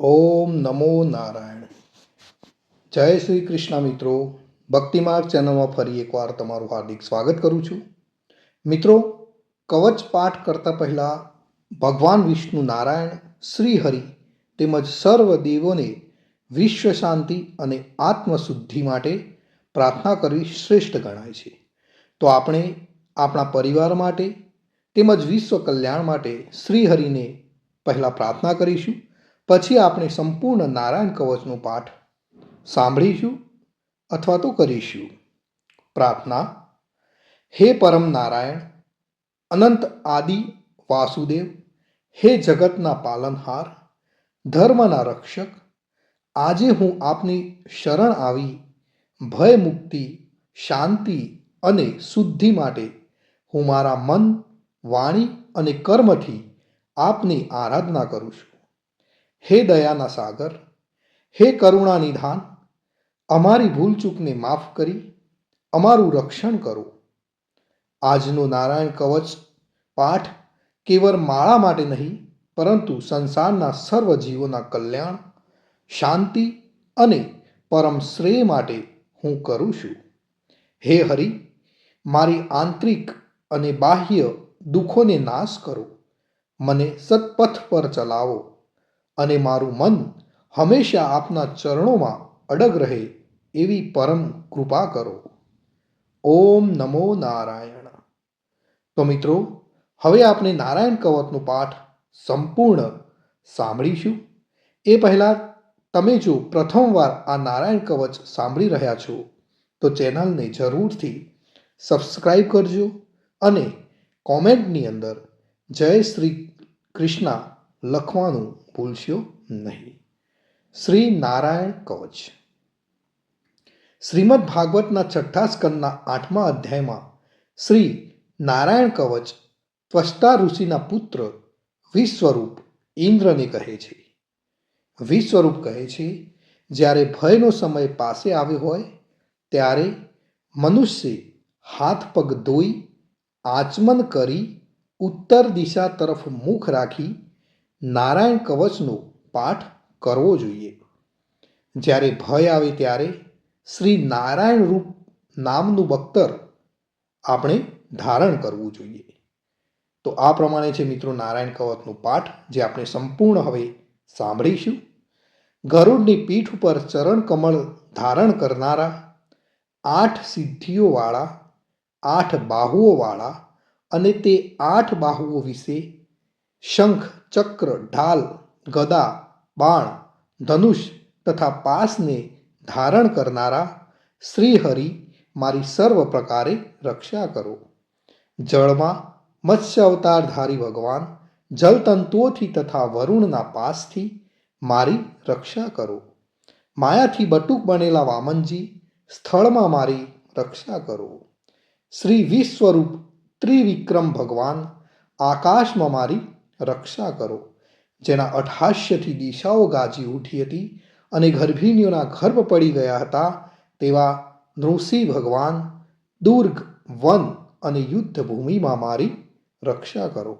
ઓમ નમો નારાયણ. જય શ્રી કૃષ્ણ મિત્રો. ભક્તિમાર્ગ ચેનલમાં ફરી એકવાર તમારું હાર્દિક સ્વાગત કરું છું. મિત્રો, કવચ પાઠ કરતાં પહેલાં ભગવાન વિષ્ણુ નારાયણ, શ્રી હરિ તેમજ સર્વ દેવોને વિશ્વ શાંતિ અને આત્મશુદ્ધિ માટે પ્રાર્થના કરવી શ્રેષ્ઠ ગણાય છે. તો આપણે આપણા પરિવાર માટે તેમજ વિશ્વ કલ્યાણ માટે શ્રી હરિને પહેલાં પ્રાર્થના કરીશું. પછી આપણે સંપૂર્ણ નારાયણ કવચનો પાઠ સાંભળીશું અથવા તો કરીશું. પ્રાર્થના, હે પરમ નારાયણ અનંત આદિ વાસુદેવ, હે જગતના પાલનહાર, ધર્મના રક્ષક, આજે હું આપની શરણ આવી ભય મુક્તિ, શાંતિ અને શુદ્ધિ માટે હું મારા મન, વાણી અને કર્મથી આપની આરાધના કરું છું. હે દયાના સાગર, હે કરુણા નિધાન, અમારી ભૂલચૂકને માફ કરી, અમારું રક્ષણ કરો. આજનો નારાયણ કવચ, પાઠ કેવળ માળા માટે નહીં, પરંતુ સંસારના સર્વ જીવોના કલ્યાણ, શાંતિ અને પરમ શ્રેય માટે હું કરું છું. હે હરિ, મારી આંતરિક અને બાહ્ય દુઃખોને નાશ કરો. મને સત્પથ પર ચલાવો. અને મારું મન હંમેશા આપના ચરણોમાં અડગ રહે એવી પરમ કૃપા કરો. ઓમ નમો નારાયણ. તો મિત્રો, હવે આપણે નારાયણ કવચનો પાઠ સંપૂર્ણ સાંભળીશું. એ પહેલાં તમે જો પ્રથમવાર આ નારાયણ કવચ સાંભળી રહ્યા છો, તો ચેનલને જરૂરથી સબસ્ક્રાઈબ કરજો અને કોમેન્ટની અંદર જય શ્રી કૃષ્ણ લખવાનું ભૂલશો નહીં. શ્રી નારાયણ કવચ. શ્રીમદ ભાગવતના છઠ્ઠા સ્કંદના આઠમા અધ્યાયમાં શ્રી નારાયણ કવચ ત્વષ્ટા ઋષિના પુત્ર વિશ્વરૂપ ઇન્દ્રને કહે છે. વિશ્વરૂપ કહે છે, જ્યારે ભયનો સમય પાસે આવ્યો હોય, ત્યારે મનુષ્ય હાથ પગ ધોઈ, આચમન કરી, ઉત્તર દિશા તરફ મુખ રાખી નારાયણ કવચનો પાઠ કરવો જોઈએ. જ્યારે ભય આવે ત્યારે શ્રી નારાયણ રૂપ નામનું બખ્તર આપણે ધારણ કરવું જોઈએ. તો આ પ્રમાણે છે મિત્રો નારાયણ કવચનો પાઠ જે આપણે સંપૂર્ણ હવે સાંભળીશું. ગરુડની પીઠ ઉપર ચરણ કમળ ધારણ કરનારા આઠ સિદ્ધિઓવાળા, આઠ બાહુઓવાળા અને તે આઠ બાહુઓ વિશે શંખ ચક્ર ઢાલ, ગદા, બાણ, ધનુષ તથા પાસને ધારણ કરનારા શ્રીહરિ મારી સર્વ પ્રકારે રક્ષા કરો. જળમાં મત્સ્ય અવતારધારી ભગવાન જલતંતુઓથી તથા વરુણના પાસથી મારી રક્ષા કરો. માયાથી બટુક બનેલા વામનજી સ્થળમાં મારી રક્ષા કરો. શ્રી વિશ્વરૂપ ત્રિવિક્રમ ભગવાન આકાશમાં મારી રક્ષા કરો. જેના અઠાશ્યથી દિશાઓ ગાજી ઉઠી હતી અને ગર્ભિણીઓના ગર્ભ પડી ગયા હતા તેવા નૃસિંહ ભગવાન દુર્ગ વન અને યુદ્ધ ભૂમિમાં મારી રક્ષા કરો.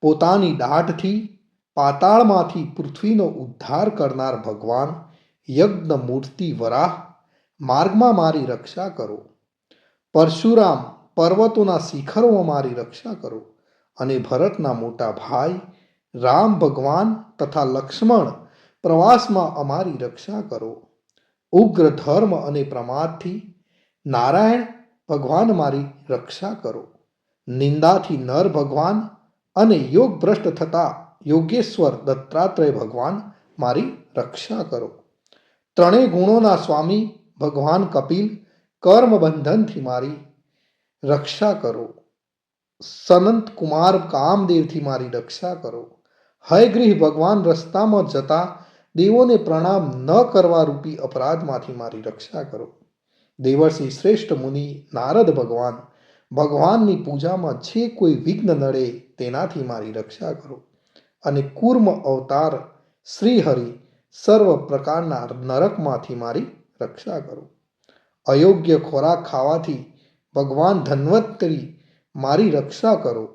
પોતાની દાઢથી પાતાળમાંથી પૃથ્વીનો ઉદ્ધાર કરનાર ભગવાન યજ્ઞ મૂર્તિ વરાહ માર્ગમાં મારી રક્ષા કરો. પરશુરામ પર્વતોના શિખરોમાં મારી રક્ષા કરો. અને ભરતના મોટા ભાઈ રામ ભગવાન તથા લક્ષ્મણ પ્રવાસમાં અમારી રક્ષા કરો. ઉગ્ર ધર્મ અને પ્રમાદથી નારાયણ ભગવાન મારી રક્ષા કરો. નિંદાથી નર ભગવાન અને યોગ ભ્રષ્ટ થતા યોગેશ્વર દત્તાત્રેય ભગવાન મારી રક્ષા કરો. ત્રણેય ગુણોના સ્વામી ભગવાન કપિલ કર્મ બંધનથી મારી રક્ષા કરો. સનંત કુમાર કામદેવથી મારી રક્ષા કરો. હયગ્રીહ ભગવાન, રસ્તામાં જતા દેવોને પ્રણામ ન કરવા રૂપી અપરાધમાંથી મારી રક્ષા કરો. દેવર્ષિ શ્રેષ્ઠ મુનિ નારદ ભગવાન, ભગવાનની પૂજામાં જે કોઈ વિઘ્ન નડે તેનાથી મારી રક્ષા કરો. અને કુર્મ અવતાર શ્રી હરિ સર્વ પ્રકારના નરકમાંથી મારી રક્ષા કરો. અયોગ્ય ખોરાક ખાવાથી ભગવાન ધન્વંતરી મારી રક્ષા કરો.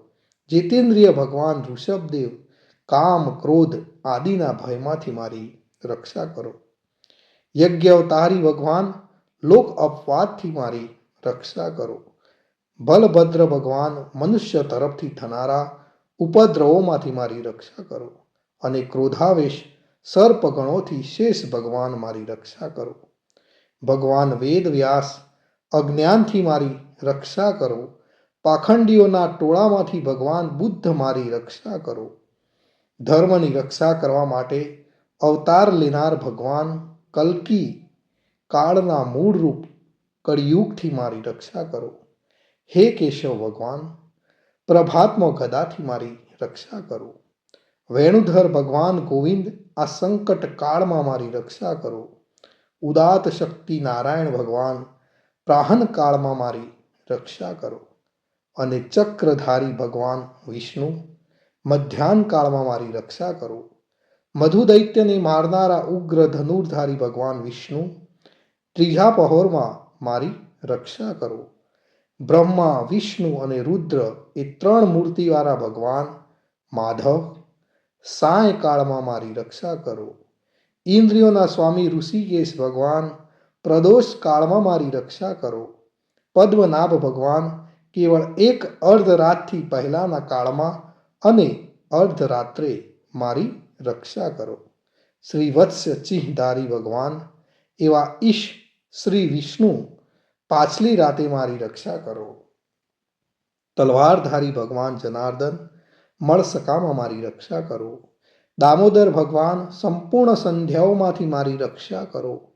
જીતેન્દ્રિય ભગવાન ઋષભદેવ, કામ, ક્રોધ આદિના ભયમાંથી મારી રક્ષા કરો. યજ્ઞ અવતારી ભગવાન, લોક અપવાદથી મારી રક્ષા કરો. બલભદ્ર ભગવાન, મનુષ્ય તરફથી થનારા ઉપદ્રવોમાંથી મારી રક્ષા કરો અને ક્રોધાવેશ સર્પગણોથી શેષ ભગવાન મારી રક્ષા કરો. ભગવાન વેદ વ્યાસ અજ્ઞાનથી મારી રક્ષા કરો. પાખંડીઓના ટોળામાંથી ભગવાન બુદ્ધ મારી રક્ષા કરો. ધર્મની રક્ષા કરવા માટે અવતાર લેનાર ભગવાન કલ્કી કાળના મૂળરૂપ કળિયુગથી મારી રક્ષા કરો. હે કેશવ ભગવાન, પ્રભાત્મ ગદાથી મારી રક્ષા કરો. વેણુધર ભગવાન ગોવિંદ, આ સંકટ કાળમાં મારી રક્ષા કરો. ઉદાત શક્તિ નારાયણ ભગવાન, પ્રાહન કાળમાં મારી રક્ષા કરો. અને ચક્રધારી ભગવાન વિષ્ણુ, મધ્યાહન કાળમાં મારી રક્ષા કરો. મધુ દૈત્યને મારનારા ઉગ્ર ધનુર્ધારી ભગવાન વિષ્ણુ, ત્રીજા પહોરમાં મારી રક્ષા કરો. બ્રહ્મા, વિષ્ણુ અને રુદ્ર એ ત્રણ મૂર્તિવાળા ભગવાન, માધવ, સાયકાળમાં મારી રક્ષા કરો. ઇન્દ્રિયોના સ્વામી ઋષિકેશ ભગવાન પ્રદોષ કાળમાં મારી રક્ષા કરો. પદ્મનાભ ભગવાન કેવળ એક અર્ધરાતથી પહેલાના કાળમાં અને અર્ધરાત્રે મારી રક્ષા કરો. શ્રી વત્સ્ય ચિહ્નધારી ભગવાન, એવા ઈશ શ્રી વિષ્ણુ, પાછલી રાતે મારી રક્ષા કરો. તલવારધારી ભગવાન જનાર્દન મળસકામાં મારી રક્ષા કરો. દામોદર ભગવાન, સંપૂર્ણ સંધ્યાઓમાંથી મારી રક્ષા કરો.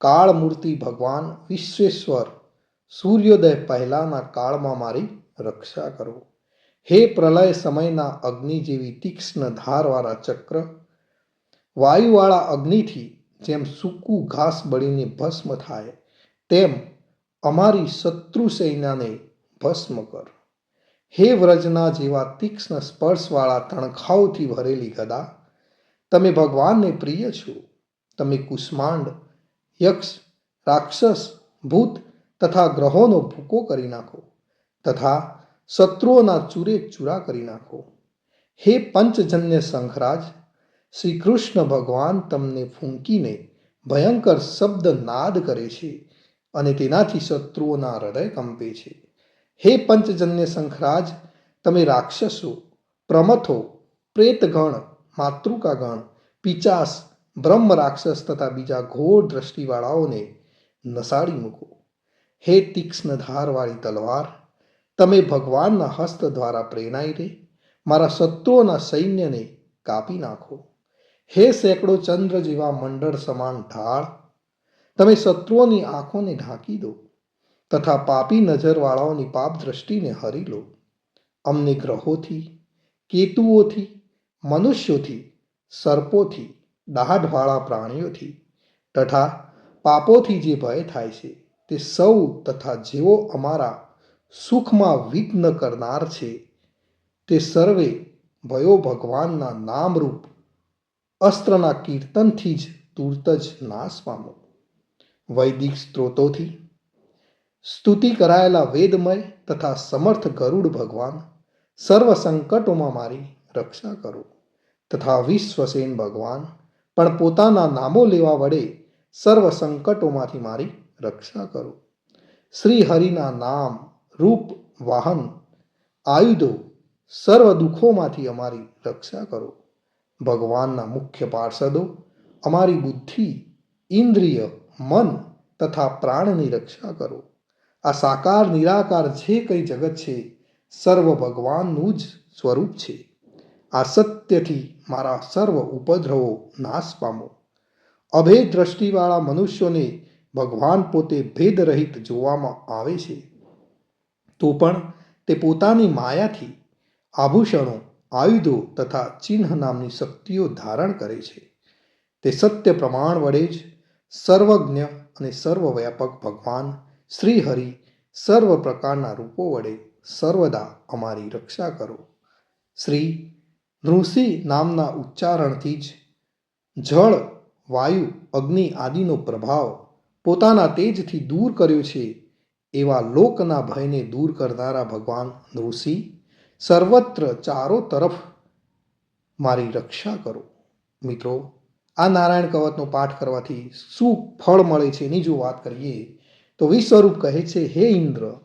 કાળમૂર્તિ ભગવાન વિશ્વેશ્વર સૂર્યોદય પહેલાના કાળમાં મારી રક્ષા કરો હે પ્રલય સમયના અગ્નિ જેવી તીક્ષ્ણ ધારવાળા ચક્ર, વાયુવાળા અગ્નિથી જેમ સૂકું ઘાસ બળીને ભસ્મ થાય, તેમ અમારી શત્રુ સૈન્યને ભસ્મ કર. હે વ્રજના જેવા તીક્ષ્ણ સ્પર્શવાળા તણખાઓથી ભરેલી ગદા, તમે ભગવાનને પ્રિય છો. તમે કુષ્માંડ, યક્ષ, રાક્ષસ, ભૂત તથા ગ્રહોનો ભૂકો કરી નાખો, તથા શત્રુઓના ચૂરે ચૂરા કરી નાખો. હે પંચજન્ય શંખરાજ શ્રી કૃષ્ણ ભગવાન તમને ફૂંકીને ભયંકર શબ્દ નાદ કરે છે અને તેનાથી શત્રુઓના હૃદય કંપે છે. હે પંચજન્ય શંખરાજ તમે રાક્ષસો, પ્રમથો, પ્રેતગણ, માતૃકાગણ, પિચાસ બ્રહ્મ રાક્ષસ તથા બીજા ઘોર દ્રષ્ટિવાળાઓને નસાડી મૂકો. હે તીક્ષ્ણ ધારવાળી તલવાર, તમે ભગવાનના હસ્ત દ્વારા પ્રેરણાઈ રે, મારા શત્રુઓના સૈન્યને કાપી નાખો. હે સેંકડો ચંદ્ર જેવા મંડળ સમાન ઢાળ, તમે શત્રુઓની આંખોને ઢાંકી દો તથા પાપી નજરવાળાઓની પાપ દ્રષ્ટિને હરી લો. અમને ગ્રહોથી, કેતુઓથી, મનુષ્યોથી, સર્પોથી, દાઢવાળા પ્રાણીઓથી તથા પાપોથી જે ભય થાય છે તે સૌ તથા જેઓ અમારા સુખમાં વિઘ્ન કરનાર છે, તે સર્વે ભયો ભગવાનના નામરૂપ અસ્ત્રના કીર્તનથી જ તુરત જ નાશ પામો. વૈદિક સ્ત્રોતોથી સ્તુતિ કરાયેલા વેદમય તથા સમર્થ ગરુડ ભગવાન સર્વ સંકટોમાં મારી રક્ષા કરો. તથા વિશ્વસેન ભગવાન પણ પોતાના નામો લેવા વડે સર્વ સંકટોમાંથી મારી રક્ષા કરો. શ્રી હરિના નામ રૂપ વાહન આયુધો સર્વ દુઃખોમાંથી અમારી રક્ષા કરો. ભગવાનના મુખ્ય પાર્ષદો, અમારી બુદ્ધિ, ઇન્દ્રિય, મન તથા પ્રાણની રક્ષા કરો. આ સાકાર નિરાકાર જે કંઈ જગત છે, સર્વ ભગવાનનું જ સ્વરૂપ છે. આ સત્યથી મારા સર્વ ઉપદ્રવો નાશ પામો. અભેદ દ્રષ્ટિવાળા મનુષ્યોને ભગવાન પોતે ભેદરહિત જોવામાં આવે છે. તો પણ તે પોતાની માયાથી આભૂષણો, આયુધો તથા ચિહ્ન નામની શક્તિઓ ધારણ કરે છે. તે સત્ય પ્રમાણ વડે જ સર્વજ્ઞ અને સર્વવ્યાપક ભગવાન શ્રી હરિ સર્વ પ્રકારના રૂપો વડે સર્વદા અમારી રક્ષા કરો. શ્રી નૃષિ નામના ઉચ્ચારણથી જ જળ, વાયુ, અગ્નિ આદિનો પ્રભાવ પોતાના તેજથી દૂર કર્યો છે, એવા લોકના ભયને દૂર કરનારા ભગવાન નૃસિંહ, સર્વત્ર ચારો તરફ મારી રક્ષા કરો. મિત્રો, આ નારાયણ કવચનો પાઠ કરવાથી શું ફળ મળે છે એની જો વાત કરીએ, તો વિશ્વરૂપ કહે છે, હે ઇન્દ્ર,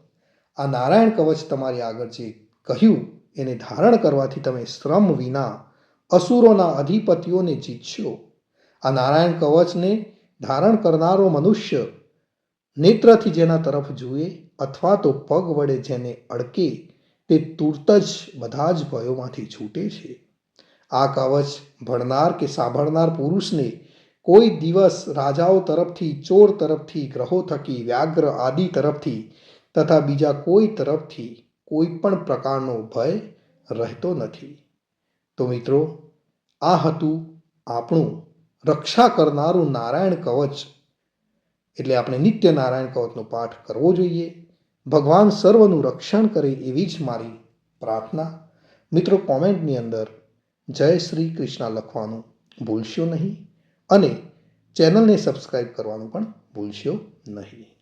આ નારાયણ કવચ તમારી આગળ જે કહ્યું, એને ધારણ કરવાથી તમે શ્રમ વિના અસુરોના અધિપતિઓને જીતશો. આ નારાયણ કવચને ધારણ કરનારો મનુષ્ય નેત્રથી જેના તરફ જુએ અથવા તો પગ વડે જેને અડકે, તે તુરત જ બધા જ ભયોમાંથી છૂટે છે. આ કવચ ભણનાર કે સાંભળનાર પુરુષને કોઈ દિવસ રાજાઓ તરફથી, ચોર તરફથી, ગ્રહો થકી, વ્યાઘ્ર આદિ તરફથી તથા બીજા કોઈ તરફથી કોઈ પણ પ્રકારનો ભય રહેતો નથી. તો મિત્રો, આ હતું આપણું રક્ષા કરનારું નારાયણ કવચ. એટલે આપણે નિત્ય નારાયણ કવચનો પાઠ કરવો જોઈએ. ભગવાન સર્વનું રક્ષણ કરે એવી જ મારી પ્રાર્થના. મિત્રો, કોમેન્ટની અંદર જય શ્રી કૃષ્ણ લખવાનું ભૂલશો નહીં અને ચેનલને સબસ્ક્રાઈબ કરવાનું પણ ભૂલશો નહીં.